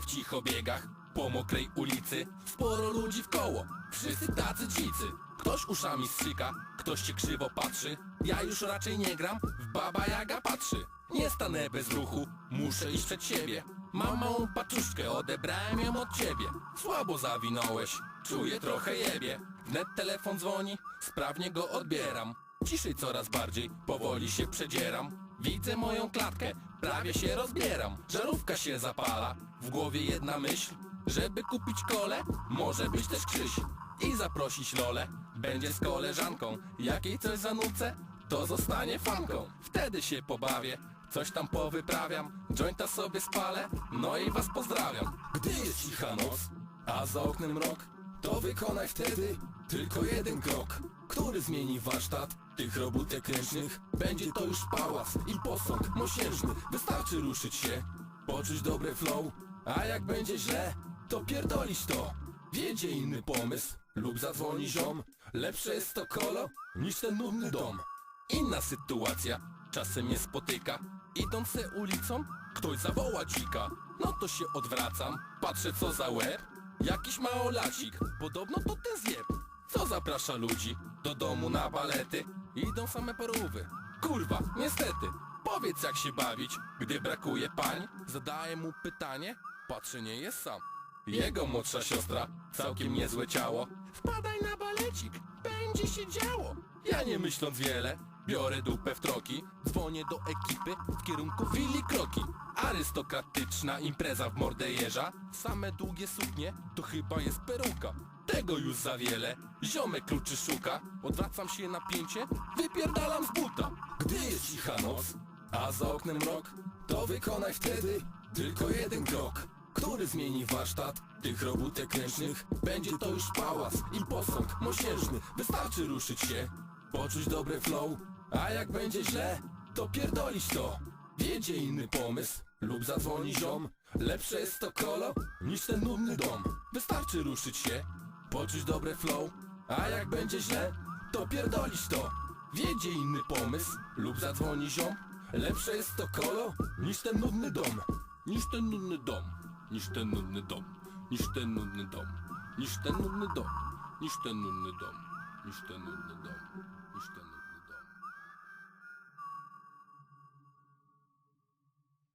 w cicho biegach Po mokrej ulicy. Sporo ludzi w koło Wszyscy tacy dzicy. Ktoś uszami strzyka Ktoś cię krzywo patrzy. Ja już raczej nie gram W baba jaga patrzy. Nie stanę bez ruchu Muszę iść przed siebie. Mam małą paczuszkę Odebrałem ją od ciebie. Słabo zawinąłeś Czuję trochę jebie. Wnet telefon dzwoni Sprawnie go odbieram. Ciszej coraz bardziej, powoli się przedzieram Widzę moją klatkę, prawie się rozbieram. Żarówka się zapala, w głowie jedna myśl. Żeby kupić kole, może być też Krzyś. I zaprosić Lolę, będzie z koleżanką. Jak jej coś zanucę, to zostanie fanką. Wtedy się pobawię, coś tam powyprawiam. Jointa sobie spalę, no i was pozdrawiam. Gdy jest cicha noc, a za oknem rok to wykonaj wtedy tylko jeden krok Który zmieni warsztat tych robótek ręcznych. Będzie to już pałac i posąg mosiężny. Wystarczy ruszyć się, poczuć dobre flow. A jak będzie źle, to pierdolić to. Wiedzie inny pomysł lub zadzwoni ziom. Lepsze jest to kolo niż ten nudny dom. Inna sytuacja czasem mnie spotyka. Idąc se ulicą, ktoś zawoła dzika. No to się odwracam, patrzę co za łeb. Jakiś małolacik, podobno to ten zjeb Co zaprasza ludzi do domu na balety? Idą same parówy Kurwa, niestety. Powiedz jak się bawić, gdy brakuje pań. Zadaję mu pytanie, patrzy nie jest sam. Jego młodsza siostra, całkiem niezłe ciało. Wpadaj na balecik, będzie się działo. Ja nie myśląc wiele, biorę dupę w troki. Dzwonię do ekipy w kierunku willi kroki Arystokratyczna impreza w mordę jeża Same długie suknie, to chyba jest peruka. Tego już za wiele, ziomek kluczy szuka. Odwracam się na pięcie, wypierdalam z buta. Gdy jest cicha noc, a za oknem rok To wykonaj wtedy tylko jeden krok Który zmieni warsztat tych robótek ręcznych. Będzie to już pałac i posąg mosiężny. Wystarczy ruszyć się, poczuć dobre flow A jak będzie źle, to pierdolić to. Wiedzie inny pomysł lub zadzwoni ziom. Lepsze jest to kolo niż ten nudny dom. Wystarczy ruszyć się, poczuć dobre flow. A jak będzie źle, to pierdolić to. Wiedzie inny pomysł. Lub zadzwoni ziom. Lepsze jest to kolo niż ten nudny dom. Niż ten nudny dom. Niż ten nudny dom. Niż ten nudny dom. Niż ten nudny dom. Niż ten nudny dom. Niż ten nudny dom